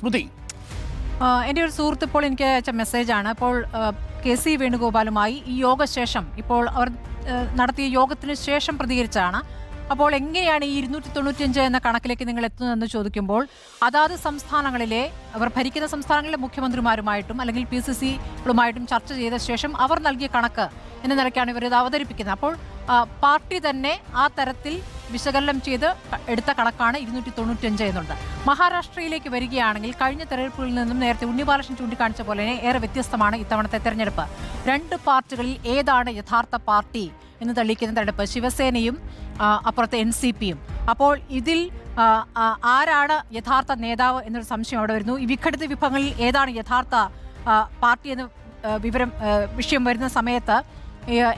സ്മൃതി. എന്റെ ഒരു സുഹൃത്ത് ഇപ്പോൾ എനിക്ക് അയച്ച മെസ്സേജാണ് ഇപ്പോൾ കെ സി വേണുഗോപാലുമായി ഈ യോഗശേഷം ഇപ്പോൾ അവർ നടത്തിയ യോഗത്തിന് ശേഷം പ്രതികരിച്ചാണ് അപ്പോൾ എങ്ങനെയാണ് ഈ ഇരുന്നൂറ്റി തൊണ്ണൂറ്റിയഞ്ച് എന്ന കണക്കിലേക്ക് നിങ്ങൾ എത്തുന്നതെന്ന് ചോദിക്കുമ്പോൾ അതാത് സംസ്ഥാനങ്ങളിലെ അവർ ഭരിക്കുന്ന സംസ്ഥാനങ്ങളിലെ മുഖ്യമന്ത്രിമാരുമായിട്ടും അല്ലെങ്കിൽ പി സി സികളുമായിട്ടും ചർച്ച ചെയ്ത ശേഷം അവർ നൽകിയ കണക്ക് എന്ന നിലയ്ക്കാണ് ഇവർ ഇത് അവതരിപ്പിക്കുന്നത്. അപ്പോൾ പാർട്ടി തന്നെ ആ തരത്തിൽ വിശകലനം ചെയ്ത് എടുത്ത കണക്കാണ് ഇരുന്നൂറ്റി തൊണ്ണൂറ്റഞ്ച് എന്നുള്ളത്. മഹാരാഷ്ട്രയിലേക്ക് വരികയാണെങ്കിൽ കഴിഞ്ഞ തെരഞ്ഞെടുപ്പുകളിൽ നിന്നും നേരത്തെ ഉണ്ണിബാലകൃഷ്ണൻ ചൂണ്ടിക്കാണിച്ച പോലെ തന്നെ ഏറെ വ്യത്യസ്തമാണ് ഇത്തവണത്തെ തെരഞ്ഞെടുപ്പ്. രണ്ട് പാർട്ടികളിൽ ഏതാണ് യഥാർത്ഥ പാർട്ടി എന്ന് തെളിയിക്കുന്ന തെരഞ്ഞെടുപ്പ്. ശിവസേനയും അപ്പുറത്തെ എൻ സി പിയും. അപ്പോൾ ഇതിൽ ആരാണ് യഥാർത്ഥ നേതാവ് എന്നൊരു സംശയം അവിടെ വരുന്നു. ഈ വിഘടിത വിഭവങ്ങളിൽ ഏതാണ് യഥാർത്ഥ പാർട്ടി എന്ന് വിവരം വിഷയം വരുന്ന സമയത്ത്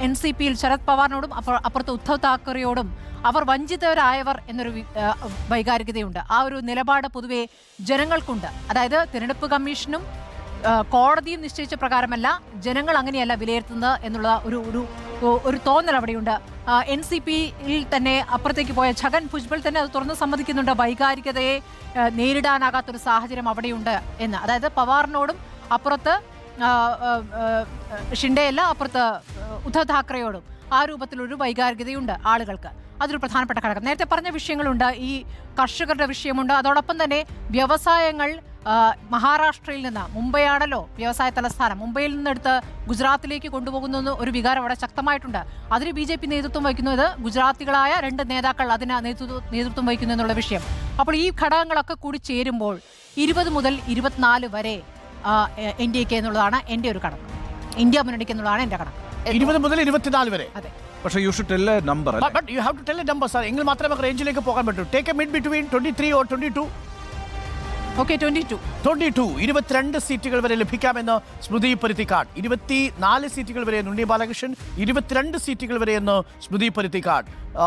എൻ സി പിയിൽ ശരത് പവാറിനോടും അപ്പുറ അപ്പുറത്ത് ഉദ്ധവ് താക്കറെയോടും അവർ വഞ്ചിതരായവർ എന്നൊരു വൈകാരികതയുണ്ട്. ആ ഒരു നിലപാട് പൊതുവെ ജനങ്ങൾക്കുണ്ട്. അതായത് തിരഞ്ഞെടുപ്പ് കമ്മീഷനും കോടതിയും നിശ്ചയിച്ച പ്രകാരമല്ല ജനങ്ങൾ അങ്ങനെയല്ല വിലയിരുത്തുന്നത് എന്നുള്ള ഒരു ഒരു ഒരു തോന്നൽ അവിടെയുണ്ട്. എൻ സി പിയിൽ തന്നെ അപ്പുറത്തേക്ക് പോയ ഛഗൻ ഭുജ്ബൽ തന്നെ അത് തുറന്ന് സമ്മതിക്കുന്നുണ്ട്. വൈകാരികതയെ നേരിടാനാകാത്തൊരു സാഹചര്യം അവിടെയുണ്ട് എന്ന്. അതായത് പവാറിനോടും അപ്പുറത്ത് ഷിൻഡെയല്ല അപ്പുറത്ത് ഉദ്ധവ് താക്കറെയോടും ആ രൂപത്തിലൊരു വൈകാരികതയുണ്ട് ആളുകൾക്ക്. അതൊരു പ്രധാനപ്പെട്ട ഘടകം. നേരത്തെ പറഞ്ഞ വിഷയങ്ങളുണ്ട്. ഈ കർഷകരുടെ വിഷയമുണ്ട്. അതോടൊപ്പം തന്നെ വ്യവസായങ്ങൾ മഹാരാഷ്ട്രയിൽ നിന്ന് മുംബൈയാണല്ലോ വ്യവസായ തലസ്ഥാനം. മുംബൈയിൽ നിന്നെടുത്ത് ഗുജറാത്തിലേക്ക് കൊണ്ടുപോകുന്നെന്ന് ഒരു വികാരം അവിടെ ശക്തമായിട്ടുണ്ട്. അതിന് ബി ജെ പി നേതൃത്വം വഹിക്കുന്നത് ഗുജറാത്തികളായ രണ്ട് നേതാക്കൾ അതിന് നേതൃത്വം നേതൃത്വം വഹിക്കുന്നു എന്നുള്ള വിഷയം. അപ്പോൾ ഈ ഘടകങ്ങളൊക്കെ കൂടി ചേരുമ്പോൾ ഇരുപത് മുതൽ ഇരുപത്തിനാല് വരെ എൻ ഡി എന്നുള്ളതാണ് എന്റെ ഒരു കണക്ക് ഇന്ത്യ മുന്നണിക്ക് എന്നുള്ളതാണ് എന്റെ കണക്ക് ഇരുപത് മുതൽ ഇരുപത്തിനാല് വരെ. അതെ. പക്ഷേ you should tell a number but you have to tell a number sir എങ്കിൽ മാത്രമേ നമുക്ക് റേഞ്ചിലേക്ക് പോകാൻ പറ്റൂ. Take a mid between twenty three or twenty two okay twenty two twenty two ഇരുപത്തിരണ്ട് സീറ്റുകൾ വരെ ലഭിക്കാമെന്ന് സ്മൃതി പരുത്തിക്കാട്. ഇരുപത്തി നാല് സീറ്റുകൾ വരെ നുണ്ണി ഉണ്ണി ബാലകൃഷ്ണൻ ഇരുപത്തിരണ്ട് സീറ്റുകൾ വരെ എന്ന് സ്മൃതി പരുത്തിക്കാട്. ആ,